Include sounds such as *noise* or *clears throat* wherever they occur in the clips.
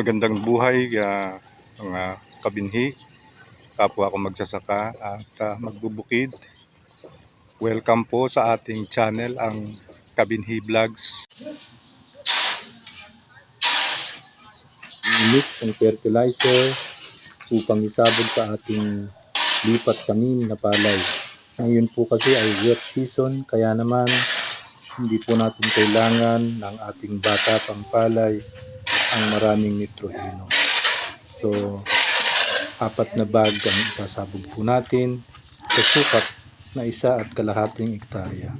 Magandang buhay ah, mga kabinhi, kapwa ako magsasaka at ah, magbubukid. Welcome po sa ating channel, ang Kabinhi Vlogs. Mix ang fertilizer upang isabog sa ating lipat tanim na palay. Ngayon po kasi ay wet season, kaya naman hindi po natin kailangan ng ating bata pang palay ang maraming nitroheno. So, apat na bag ang isasabog po natin sa sukat na isa at kalahating ektarya.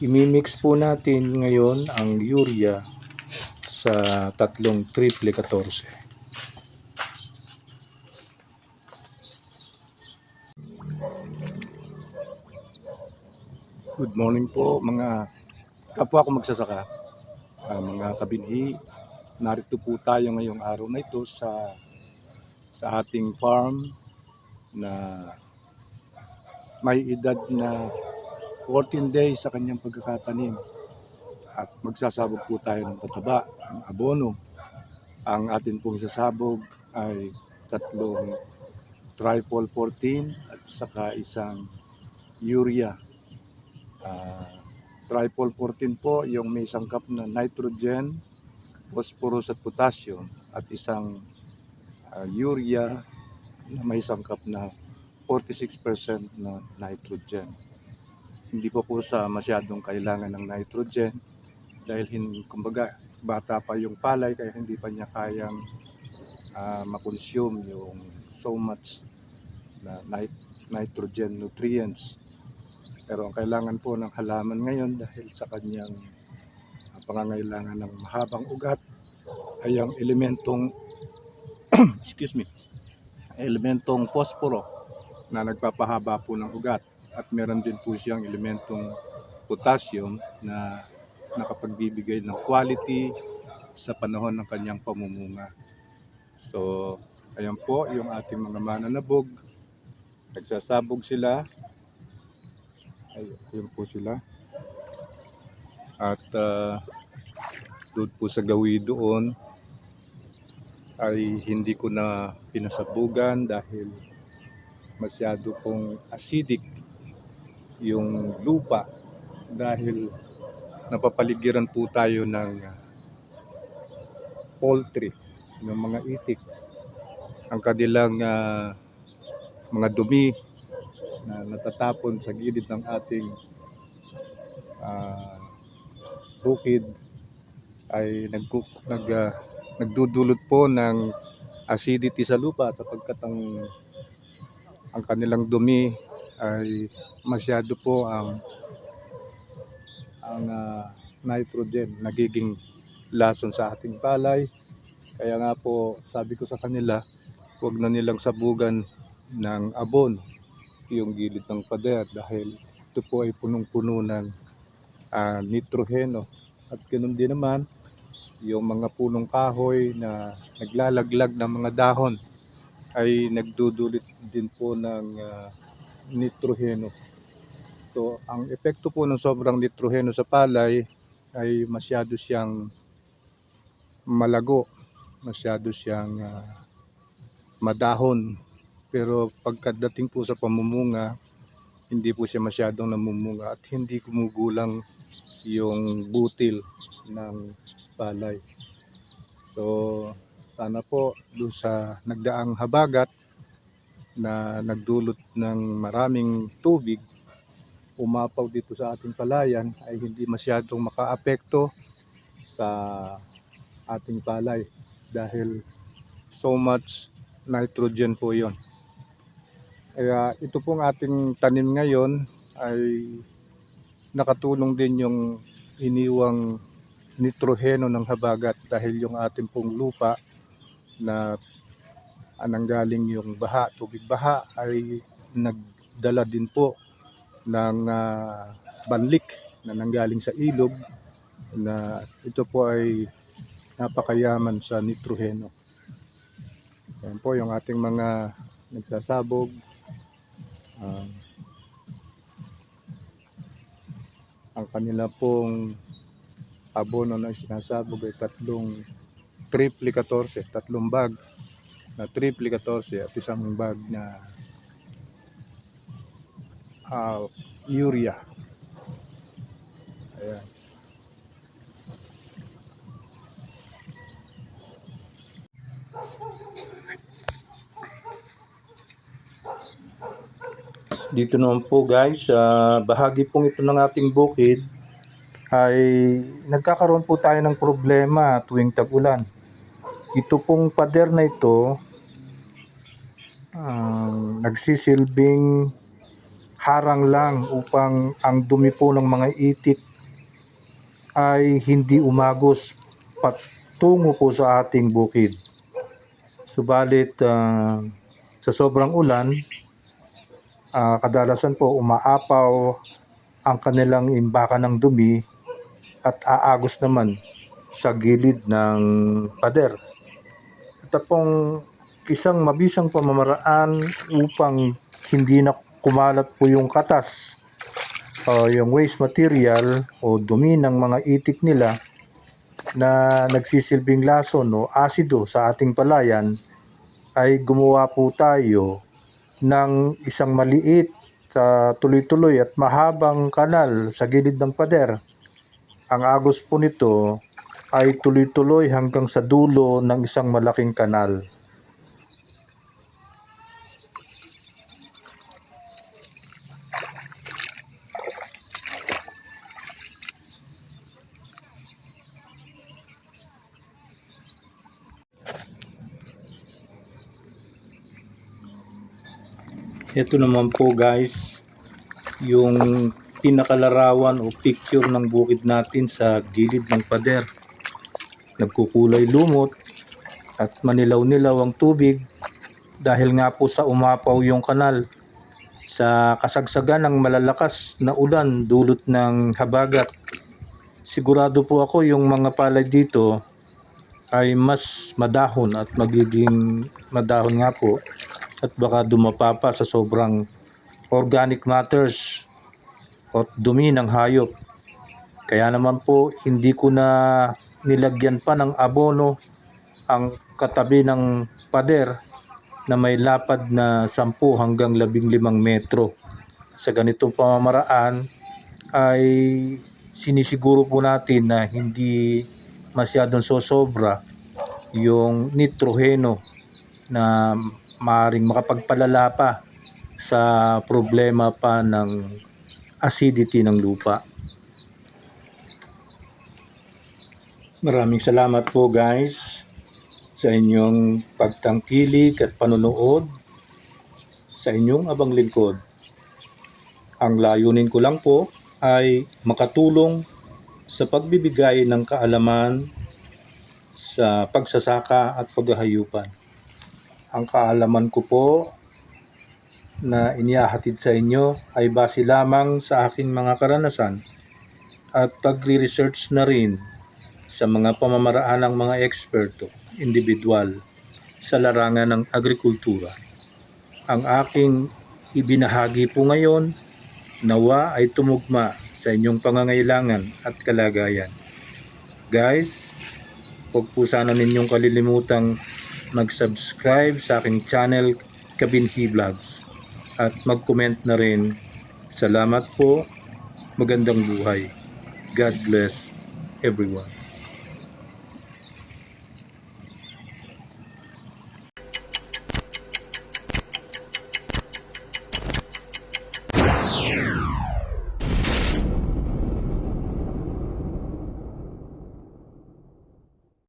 Imimix po natin ngayon ang urea sa tatlong triple 14. Good morning po mga kapwa ko magsasaka, ah, mga kabinhi. Narito po tayo ngayong araw na ito sa sa ating farm na may edad na 14 days sa kanyang pagkakatanim. At magsasabog po tayo ng pataba, ng abono. Ang atin pong sasabog ay tatlong triple 14 at saka isang urea. Ah, triple 14 po yung may sangkap na nitrogen, phosphorus at potassium at isang ah, urea na may sangkap na 46% na nitrogen. Hindi po po sa masyadong kailangan ng nitrogen dahil hin, kumbaga bata pa yung palay kaya hindi pa niya kayang ah, makonsume yung so much na nit- nitrogen nutrients. Pero ang kailangan po ng halaman ngayon dahil sa kanyang pangangailangan ng mahabang ugat ay ang elementong *clears throat* excuse me elementong posporo na nagpapahaba po ng ugat at meron din po siyang elementong potassium na nakapagbibigay ng quality sa panahon ng kanyang pamumunga. So, ayan po yung ating mga mananabog. Nagsasabog sila. Ay, ayun po sila. At ah, doon po sa gawi doon ay hindi ko na pinasabugan dahil masyado pong acidic yung lupa dahil napapaligiran po tayo ng ah, poultry, ng mga itik. Ang kanilang ah, mga dumi na natatapon sa gilid ng ating ah, bukid ay nagku, nag, ah, nagdudulot po ng acidity sa lupa sapagkat ang ang kanilang dumi ay masyado po ang ang ah, nitrogen nagiging lason sa ating palay. Kaya nga po sabi ko sa kanila, huwag na nilang sabugan ng abon yung gilid ng pader dahil ito po ay punong-puno ng ah, nitroheno. At ganoon din naman, yung mga punong kahoy na naglalaglag ng mga dahon ay nagdudulot din po ng ah, nitroheno. So, ang epekto po ng sobrang nitroheno sa palay ay masyado siyang malago, masyado siyang ah, madahon. Pero pagkadating po sa pamumunga, hindi po siya masyadong namumunga at hindi gumugulang yung butil ng palay. So, sana po doon sa nagdaang habagat na nagdulot ng maraming tubig umapaw dito sa ating palayan ay hindi masyadong makaapekto sa ating palay dahil so much nitrogen po yon. Kaya ito pong ating tanim ngayon ay nakatulong din yung iniwang nitroheno ng habagat dahil yung ating pong lupa na ananggaling yung baha, tubig baha ay nagdala din po ng ah, banlik na nanggaling sa ilog na ito po ay napakayaman sa nitroheno. Yan po yung ating mga nagsasabog. Ah, ang kanila pong abono na sinasabog ay tatlong triple 14, tatlong bag na triple 14 at isang bag na ah, urea. Ayan. Dito naman po guys, sa bahagi pong ito ng ating bukid ay nagkakaroon po tayo ng problema tuwing tag-ulan. Ito pong pader na ito ang nagsisilbing harang lang upang ang dumi po ng mga itik ay hindi umagos patungo po sa ating bukid. Subalit ah, sa sobrang ulan, ah, kadalasan po umaapaw ang kanilang imbakan ng dumi at aagos naman sa gilid ng pader. Ito pong isang mabisang pamamaraan upang hindi na kumalat po yung katas o yung waste material o dumi ng mga itik nila na nagsisilbing lason o asido sa ating palayan ay gumawa po tayo ng isang maliit sa tuloy-tuloy at mahabang kanal sa gilid ng pader. Ang agos po nito ay tuloy-tuloy hanggang sa dulo ng isang malaking kanal. Ito naman po guys, yung pinakalarawan o picture ng bukid natin sa gilid ng pader. Nagkukulay lumot at manilaw-nilaw ang tubig dahil nga po sa umapaw yung kanal. Sa kasagsagan ng malalakas na ulan dulot ng habagat. Sigurado po ako yung mga palay dito ay mas madahon at magiging madahon nga po at baka dumapa pa sa sobrang organic matters o dumi ng hayop. Kaya naman po hindi ko na nilagyan pa ng abono ang katabi ng pader na may lapad na 10 hanggang 15 metro. Sa ganitong pamamaraan ay sinisiguro po natin na hindi masyadong sosobra yung nitroheno na maaring makapagpalala pa sa problema pa ng acidity ng lupa. Maraming salamat po guys sa inyong pagtangkilik at panonood sa inyong abang lingkod. Ang layunin ko lang po ay makatulong sa pagbibigay ng kaalaman sa pagsasaka at paghahayupan. Ang kaalaman ko po na inihahatid sa inyo ay base lamang sa aking mga karanasan at pagre-research na rin sa mga pamamaraan ng mga eksperto, individual sa larangan ng agrikultura. Ang aking ibinahagi po ngayon nawa ay tumugma sa inyong pangangailangan at kalagayan. Guys, huwag po sana ninyong kalilimutang mag-subscribe sa aking channel Kabinhi Vlogs at mag-comment na rin. Salamat po. Magandang buhay. God bless everyone.